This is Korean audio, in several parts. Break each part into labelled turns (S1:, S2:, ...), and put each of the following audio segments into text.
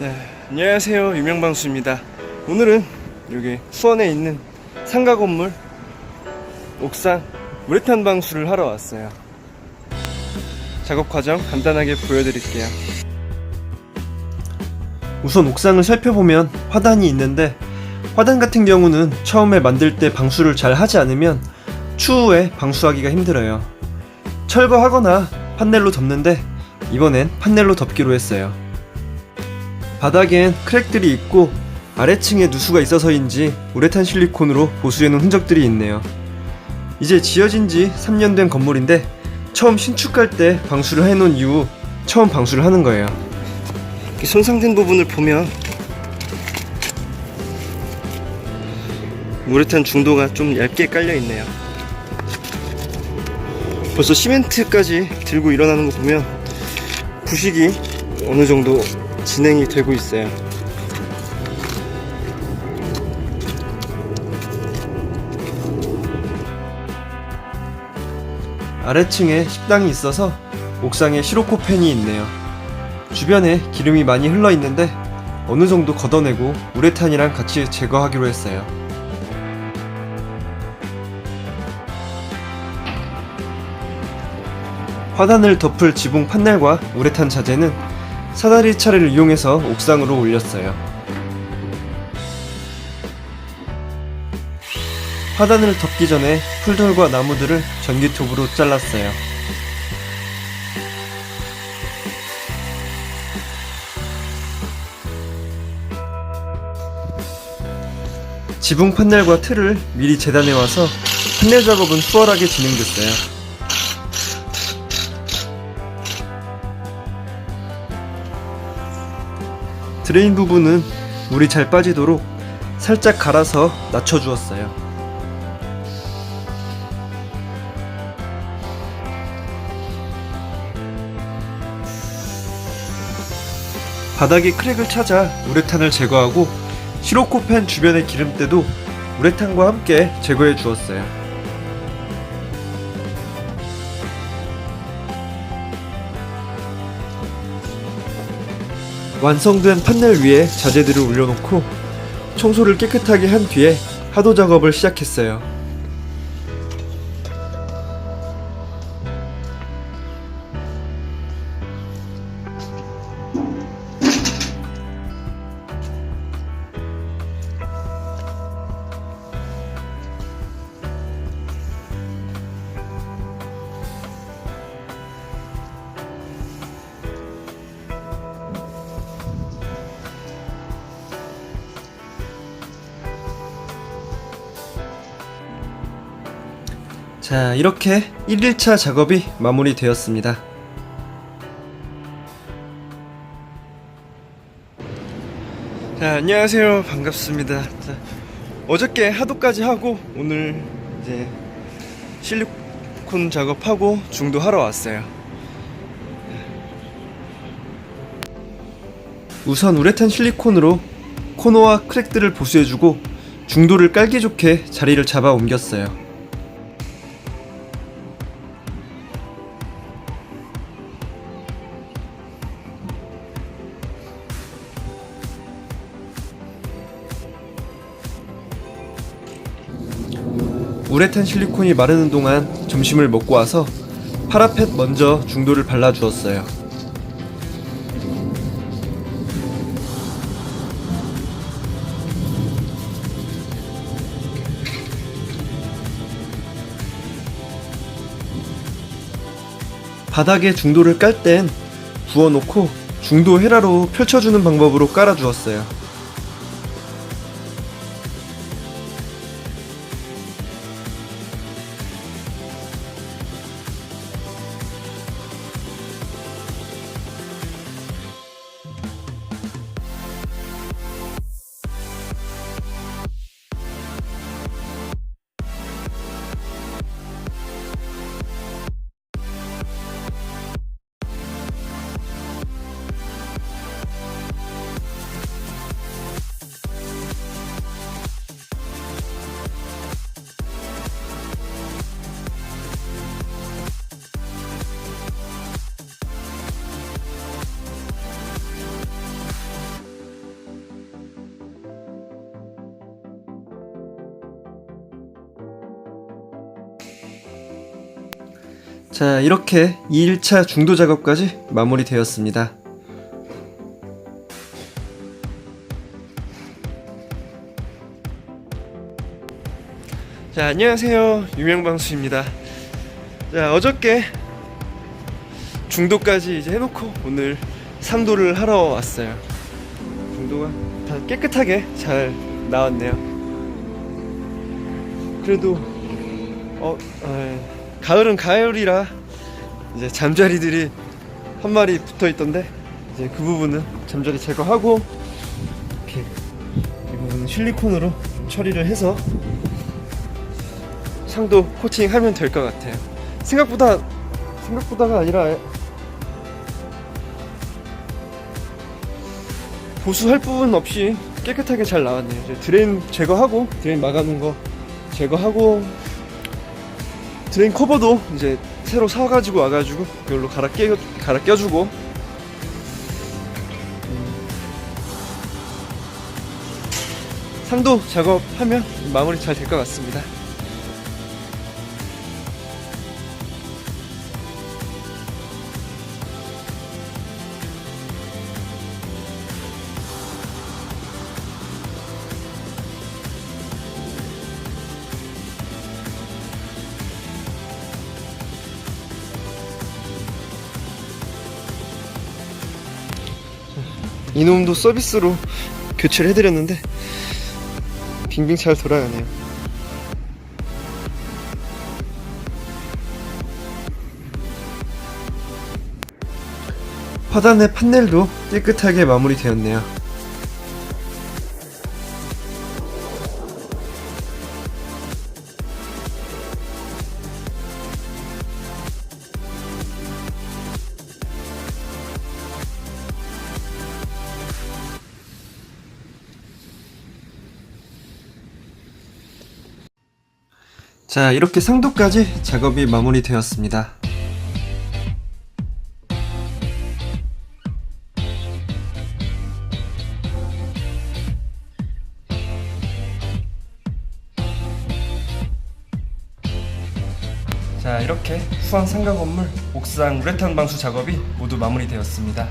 S1: 네, 안녕하세요. 유명방수입니다. 오늘은 여기 수원에 있는 상가 건물 옥상 우레탄 방수를 하러 왔어요. 작업 과정 간단하게 보여드릴게요. 우선 옥상을 살펴보면 화단이 있는데 화단 같은 경우는 처음에 만들 때 방수를 잘 하지 않으면 추후에 방수하기가 힘들어요. 철거하거나 판넬로 덮는데 이번엔 판넬로 덮기로 했어요 바닥엔 크랙들이 있고 아래층에 누수가 있어서인지 우레탄 실리콘으로 보수해놓은 흔적들이 있네요. 이제 지어진 지 3년 된 건물인데 처음 신축할 때 방수를 해놓은 이후 처음 방수를 하는 거예요. 손상된 부분을 보면 우레탄 중도가 좀 얇게 깔려 있네요. 벌써 시멘트까지 들고 일어나는 거 보면 부식이 어느 정도 진행이 되고 있어요. 아래층에 식당이 있어서 옥상에 시로코 팬이 있네요. 주변에 기름이 많이 흘러 있는데 어느 정도 걷어내고 우레탄이랑 같이 제거하기로 했어요. 화단을 덮을 지붕 판넬과 우레탄 자재는 사다리 차를 이용해서 옥상으로 올렸어요. 화단을 덮기 전에 풀들과 나무들을 전기톱으로 잘랐어요. 지붕 판넬과 틀을 미리 재단해 와서 판넬 작업은 수월하게 진행됐어요. 드레인 부분은 물이 잘 빠지도록 살짝 갈아서 낮춰주었어요. 바닥에 크랙을 찾아 우레탄을 제거하고 시로코펜 주변의 기름때도 우레탄과 함께 제거해 주었어요. 완성된 판넬 위에 자재들을 올려놓고 청소를 깨끗하게 한 뒤에 하도 작업을 시작했어요. 자, 이렇게 1일차 작업이 마무리되었습니다. 자, 안녕하세요. 반갑습니다. 자, 어저께 하도까지 하고 오늘 이제 실리콘 작업하고 중도하러 왔어요. 우선 우레탄 실리콘으로 코너와 크랙들을 보수해주고 중도를 깔기 좋게 자리를 잡아 옮겼어요. 우레탄 실리콘이 마르는 동안 점심을 먹고 와서 파라펫 먼저 중도를 발라주었어요. 바닥에 중도를 깔 땐 부어놓고 중도 헤라로 펼쳐주는 방법으로 깔아주었어요. 자, 이렇게 2일차 중도 작업까지 마무리되었습니다. 자, 안녕하세요. 유명방수입니다. 자, 어저께 중도까지 이제 해놓고 오늘 상도를 하러 왔어요. 중도가 다 깨끗하게 잘 나왔네요. 그래도 어, 에, 가을은 가을이라 이제 잠자리들이 한 마리 붙어 있던데 이제 그 부분은 잠자리 제거하고 이렇게 이 부분은 실리콘으로 좀 처리를 해서 상도 코팅하면 될 것 같아요. 생각보다 생각보다가 아니라 보수할 부분 없이 깨끗하게 잘 나왔네요. 드레인 제거하고 드레인 막아놓은 거 제거하고 드레인 커버도 이제 새로 사가지고 와가지고 그걸로 갈아 끼 갈아 껴주고 음. 상도 작업하면 마무리 잘 될 것 같습니다. 이놈도 서비스로 교체를 해드렸는데 빙빙 잘 돌아가네요. 화단의 판넬도 깨끗하게 마무리되었네요. 자, 이렇게 상도까지 작업이 마무리되었습니다. 자, 이렇게 수원 상가 건물 옥상 우레탄 방수 작업이 모두 마무리되었습니다.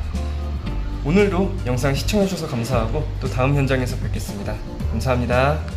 S1: 오늘도 영상 시청해주셔서 감사하고 또 다음 현장에서 뵙겠습니다. 감사합니다.